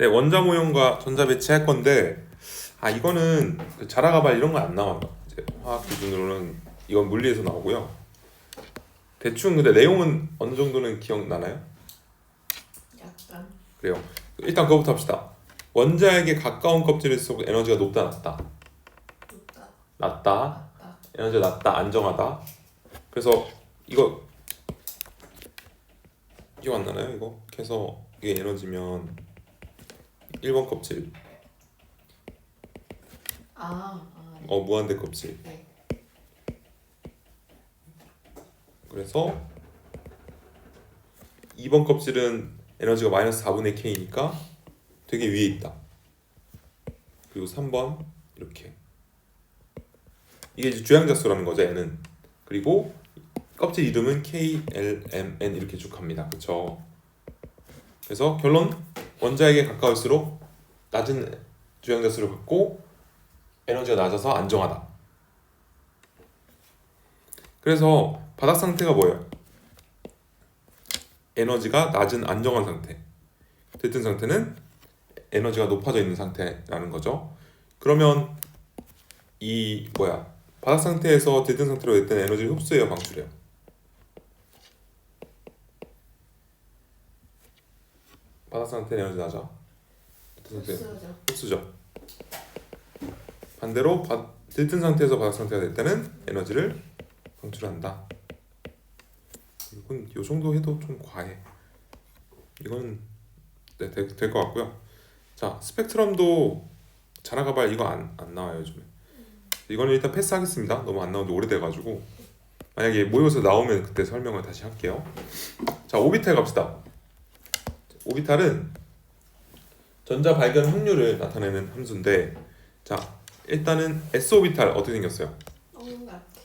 네, 원자 모형과 전자 배치 할 건데 아 이거는 그 자라가발 이런 거안 나와요. 이제 화학 기준으로는 이건 물리에서 나오고요. 대충 근데 내용은 어느 정도는 기억나나요? 약간 그래요. 일단 그거부터 합시다. 원자에게 가까운 껍질일수록 에너지가 높다 낮다. 높다 낮다. 낮다 에너지가 낮다. 안정하다. 그래서 이거 기억 안 나나요? 이거 그래서 이게 에너지면 1번 껍질, 아, 아 네. 어 무한대 껍질. 네. 그래서 2번 껍질은 에너지가 마이너스 4분의 K니까 되게 위에 있다. 그리고 3번 이렇게 이게 이제 주양자수라는 거죠. N은 그리고 껍질 이름은 K, L, M, N 이렇게 쭉 갑니다. 그렇죠? 그래서 결론 원자에게 가까울수록 낮은 주양자 수를 갖고 에너지가 낮아서 안정하다. 그래서 바닥 상태가 뭐예요? 에너지가 낮은 안정한 상태. 들뜬 상태는 에너지가 높아져 있는 상태라는 거죠. 그러면 이 뭐야? 바닥 상태에서 들뜬 상태로 됐던 에너지를 흡수해요, 방출해요. 바닥 상태 에너지 낮아. 들뜬 상태 흡수죠 흡수죠. 반대로 바, 들뜬 상태에서 바닥 상태가 될 때는 에너지를 방출한다. 이건 요 정도 해도 좀 과해. 이거는 네, 될것 같고요. 자, 스펙트럼도 자라가발 이거 안, 안 나와요 요즘에. 이거는 일단 패스하겠습니다. 너무 안 나온 지 오래돼가지고 만약에 모의고사 나오면 그때 설명을 다시 할게요. 자, 오비탈 갑시다. 오비탈은 전자 발견 확률을 나타내는 함수인데 자 일단은 s 오비탈 어떻게 생겼어요?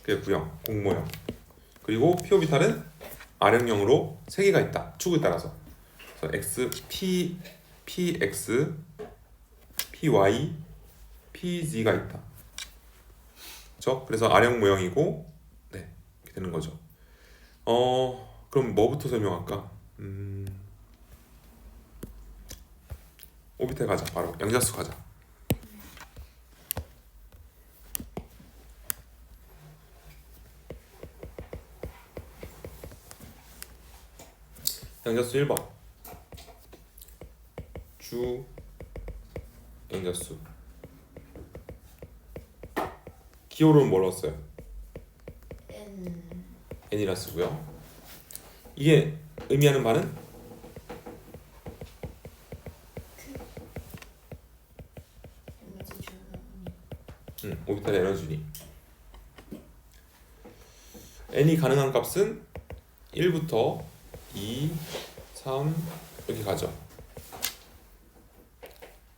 그게 구형 공모형. 그리고 p 오비탈은 R형으로 세 개가 있다. 축을 따라서. 그래서 x p px py pz가 있다. 그렇죠? 그래서 R형 모형이고 네 이렇게 되는 거죠. 어 그럼 뭐부터 설명할까? 음 오비탈 가자 바로. 양자수 가자. 양자수 1번. 주 양자수. 기호로는 뭘 넣었어요? N. N이라 쓰고요. 이게 의미하는 바는 에너지 주는 음, 오비탈 에너지니 n이 가능한 값은 1부터 2, 3 이렇게 가죠.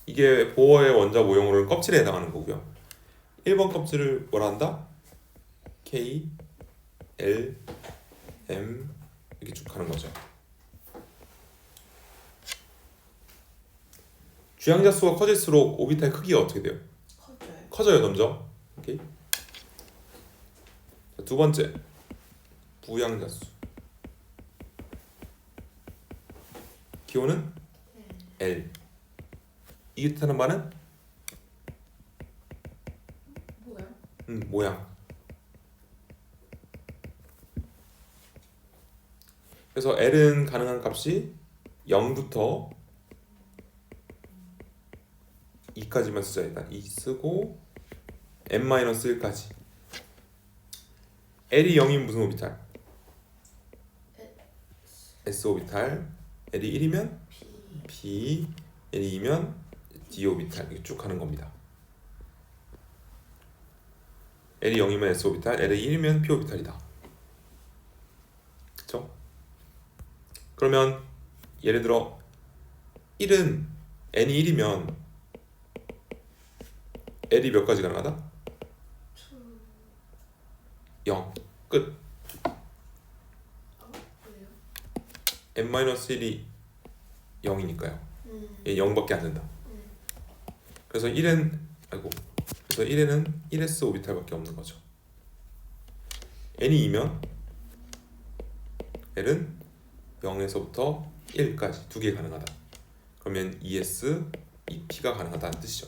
이게 보어의 원자 모형으로는 껍질에 해당하는 거고요. 1번 껍질을 뭐라 한다? K, L, M 이렇게 쭉 가는 거죠. 주양자 수가 커질수록 오비탈 크기가 어떻게 돼요? 커져요 점점. 오케이. 자, 두 번째. 부양자 수. 기호는 L. 이게 뜻하는 말은 뭐야? 음, 모양. 그래서 L은 가능한 값이 0부터 2까지만 쓰자 일단. 2 쓰고 n-1까지. L이 0이면 무슨 오비탈? S 오비탈. L이 1이면 P. P. L이 2면 D 오비탈. 이렇게 쭉 가는 겁니다. L이 0이면 S 오비탈. L이 1이면 P 오비탈이다. 그쵸? 그러면 예를 들어 1은 N이 1이면 L이 몇 가지 가능하다? 0 끝. 어? 그래요? n-1이 0이니까요. 음 얘 0밖에 안 된다. 음. 그래서 1은 아이고. 그래서 1에는 1s 오비탈밖에 없는 거죠. n이 2면 L은 0에서부터 1까지 두 개 가능하다. 그러면 ES, EP가 가능하다는 뜻이죠.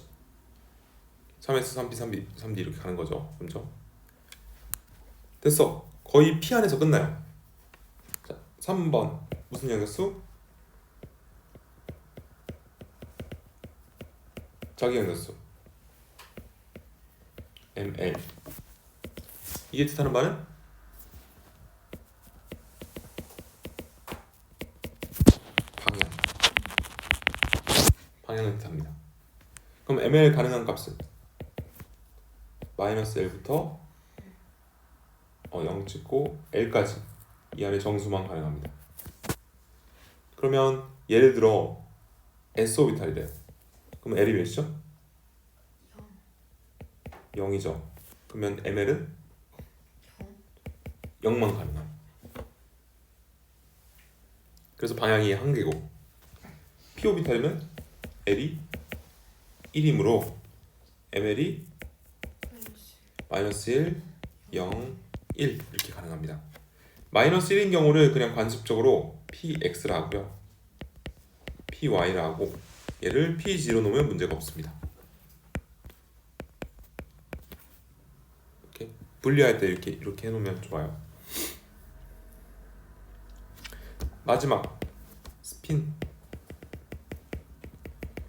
3S, 3P, 3B, 3D 이렇게 가는 거죠. 그죠? 됐어. 거의 P 안에서 끝나요. 자, 3번 무슨 양자수? 자기 양자수. ML. 이게 뜻하는 바는 방향. 방향을 뜻합니다. 그럼 ML 가능한 값은 마이너스 L부터 어, 0 찍고 L까지 이 안에 정수만 가능합니다. 그러면 예를 들어 S 오비탈이래요. 그럼 L이 몇이죠? 0 이죠. 그러면 ML은 0 만 가능함. 그래서 방향이 한 개고 P 오비탈이면 L이 1이므로 ML이 마이너스 1, 0, 1 이렇게 가능합니다. 마이너스 1인 경우를 그냥 관습적으로 PX라 하고요. PY라 하고 얘를 P0 놓으면 문제가 없습니다. 이렇게 분리할 때 이렇게 이렇게 해 놓으면 좋아요. 마지막 스핀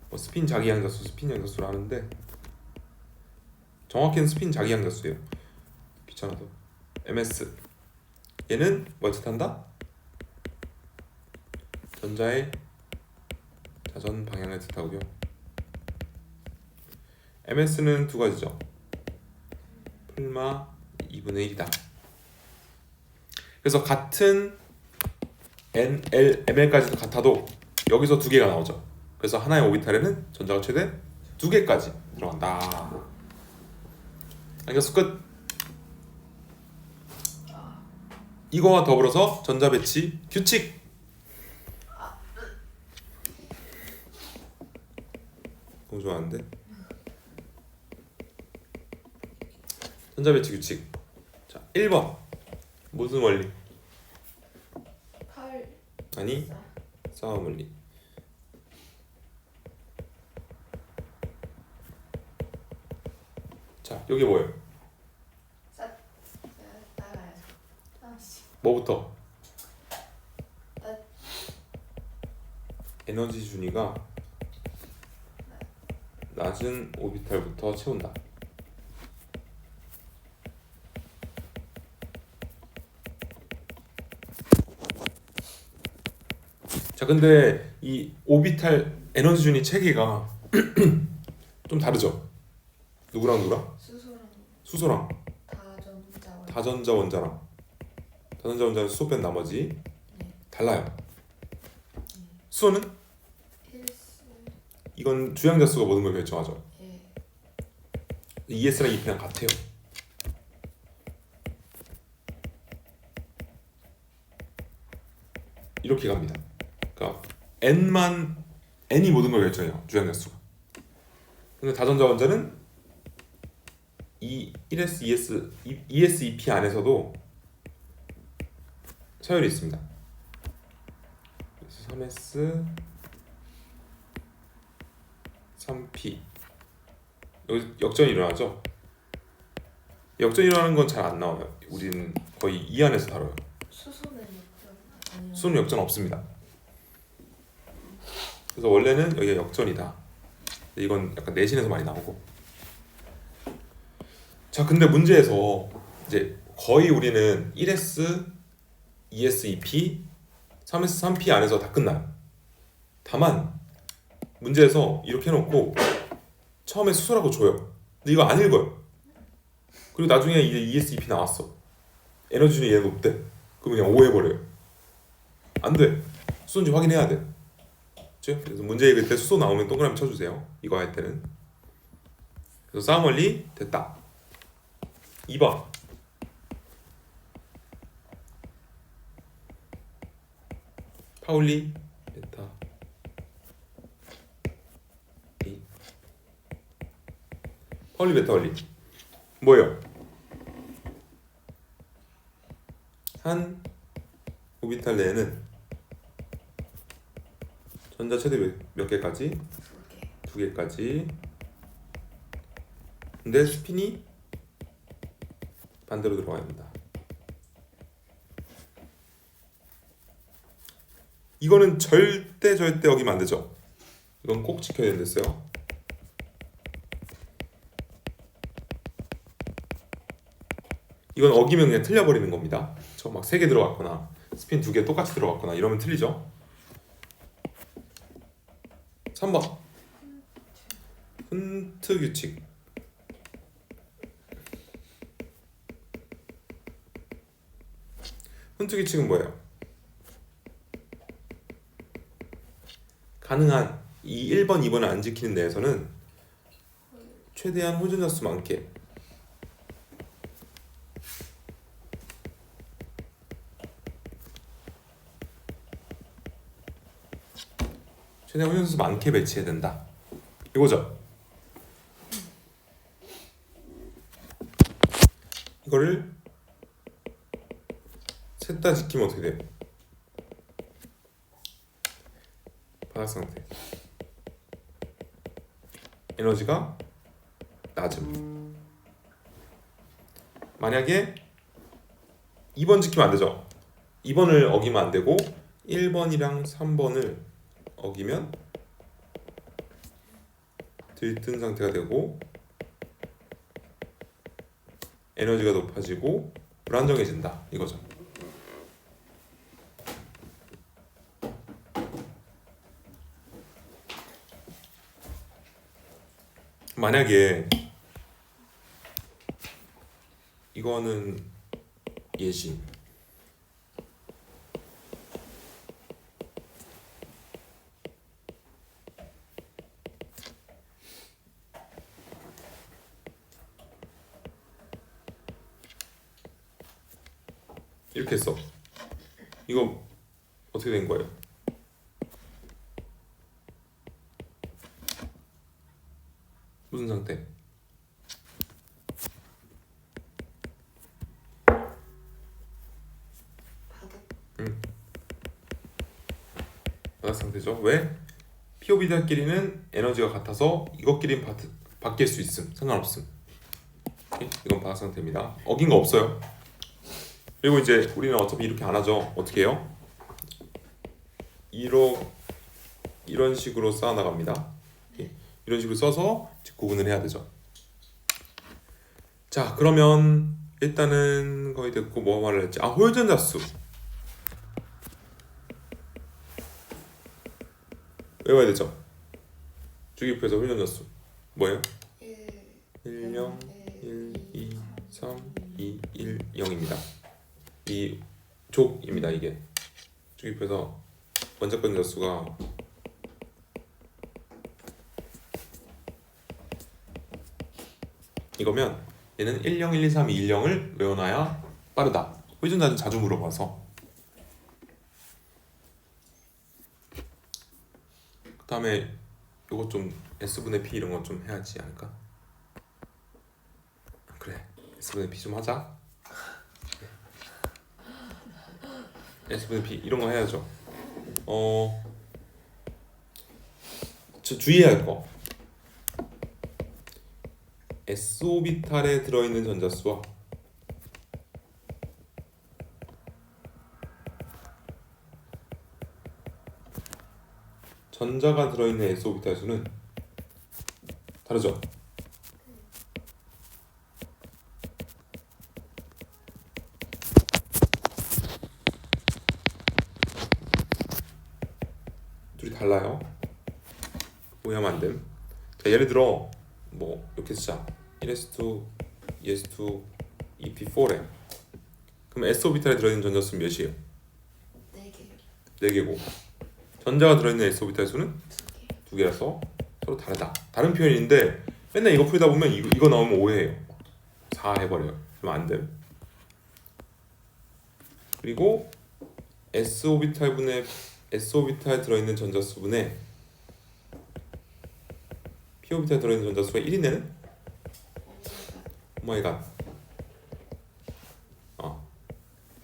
뭐 스핀 자기 양자수 스핀 양자수를 하는데 정확히는 스핀 자기 양자수예요. 귀찮아서 ms 얘는 뭐 뜻한다? 전자의 자전 방향을 뜻하고요. ms는 두 가지죠. 풀마 2분의 1이다. 그래서 같은 n, l, ml까지도 같아도 여기서 두 개가 나오죠. 그래서 하나의 오비탈에는 전자가 최대 두 개까지 들어간다. 양자수 끝. 이거와 더불어서 전자 배치 규칙. 너무 좋아하는데. 전자 배치 규칙. 자, 1번. 무슨 원리? 8 아니, 싸움 원리. 자, 여기 뭐예요? 따라야죠 아씨 뭐부터? 나- 에너지 준위가 낮은 오비탈부터 채운다. 자, 근데 이 오비탈 에너지 준위 체계가 좀 다르죠. 누구랑 누구랑? 수소랑 수소랑 다전자 다전자 원자랑 다전자 원자는 수소 뺀 나머지 네. 달라요. 수소는 1스 이건 주양자 수가 모든 걸 결정하죠. 예 ES랑 EP랑 같아요. 이렇게 갑니다. 그러니까 n만 n이 모든 걸 결정해요. 주양자 수가. 근데 다전자 원자는 이 1s, 2s, 2s, 2p 안에서도 서열이 있습니다. 그래서 3s, 3p 여기 역전이 일어나죠. 역전이 일어나는 건 잘 안 나와요. 우리는 거의 이 안에서 다뤄요. 수소는 역전 아니면 수는 역전 없습니다. 그래서 원래는 여기가 역전이다. 이건 약간 내신에서 많이 나오고. 자, 근데 문제에서 이제 거의 우리는 1S, 2S, 2P, 3S, 3P 안에서 다 끝나요. 다만 문제에서 이렇게 해놓고 처음에 수소라고 줘요. 근데 이거 안 읽어요. 그리고 나중에 이제 ES, 2P 나왔어. 에너지 준이 얘 높대. 그럼 그냥 오해버려요. 안 돼. 수소인지 확인해야 돼. 그죠? 그래서 문제 읽을 때 수소 나오면 동그라미 쳐주세요. 이거 할 때는. 그래서 싸움 원리 됐다. 2번. 파울리 베타 A 파울리 베타 원리 뭐예요? 한 오비탈 내에는 전자 최대 몇, 몇 개까지? 두 개까지. 근데 스핀이 반대로 들어가야 된다. 이거는 절대 절대 어기면 안 되죠. 이건 꼭 지켜야 된댔어요. 이건 어기면 그냥 틀려버리는 겁니다. 저 막 세 개 들어갔거나 스핀 두 개 똑같이 들어갔거나 이러면 틀리죠. 3번 훈트 규칙 훈트 규칙은 뭐예요? 가능한 이 1번, 2번을 안 지키는 데에서는 최대한 호전자 수 많게 최대한 호전자 수 많게 배치해야 된다. 이거죠. 이거를 셋 다 지키면 어떻게 돼요? 상태. 에너지가 낮음. 만약에 2번 지키면 안 되죠. 2번을 어기면 안 되고 1번이랑 3번을 어기면 들뜬 상태가 되고 에너지가 높아지고 불안정해진다 이거죠. 만약에 이거는 예시 이렇게 했어 이거 어떻게 된 거예요? 바닥 상태죠. 왜? POB들끼리는 에너지가 같아서 이것끼리는 바, 바뀔 수 있음. 상관없음. 이건 바닥 상태입니다. 어긴 거 없어요. 그리고 이제 우리는 어차피 이렇게 안 하죠. 어떻게 해요? 이러 이런 식으로 쌓아 나갑니다. 이런 식으로 써서 구분을 해야 되죠. 자, 그러면 일단은 거의 됐고 뭐 말을 했지? 아, 호전자 수. 외워야 되죠. 주기표에서 훈련자 수 뭐예요? 1 1, 0, 1, 2, 3, 2, 1, 0입니다. 이 족입니다. 이게 주기표에서 원자권 자수가 이거면 얘는 1, 0, 1, 2, 3, 2, 1, 0을 외워놔야 빠르다. 회전자는 자주 물어봐서 다음에 요거 좀 S분의 P 이런 거 좀 해야지 않을까? 그래 S분의 P 좀 하자. S분의 P 이런 거 해야죠. 어... 저 주의해야 할 거. S오비탈에 들어있는 전자수와 전자가 들어있는 S오비탈 수는 다르죠? 둘이 달라요. 오해하면 안 됨. 자, 예를 들어 뭐 이렇게 쓰자. 1s2, es2, ep4래. 그럼 s 오비탈에 들어있는 전자 수는 몇이에요? 4개. 4개고. 전자가 들어있는 s 오비탈 수는 2개. 두 개라서 서로 다르다. 다른 표현인데 맨날 이거 풀다 보면 이거, 이거 나오면 오해해요. 4 해버려요. 그러면 안 돼. 그리고 s 오비탈 분의 s 오비탈 들어있는 전자수 분의 p 오비탈 들어있는 전자수가 1이네는 오마이갓. 어.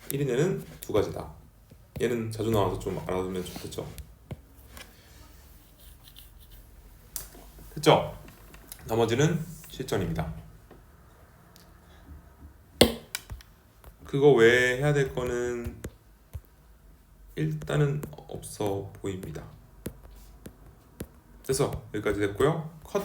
1이네는 두 가지다. 얘는 자주 나와서 좀 알아두면 좋겠죠. 됐죠? 나머지는 실전입니다. 그거 외에 해야 될 거는 일단은 없어 보입니다. 됐어 여기까지 됐고요. 컷.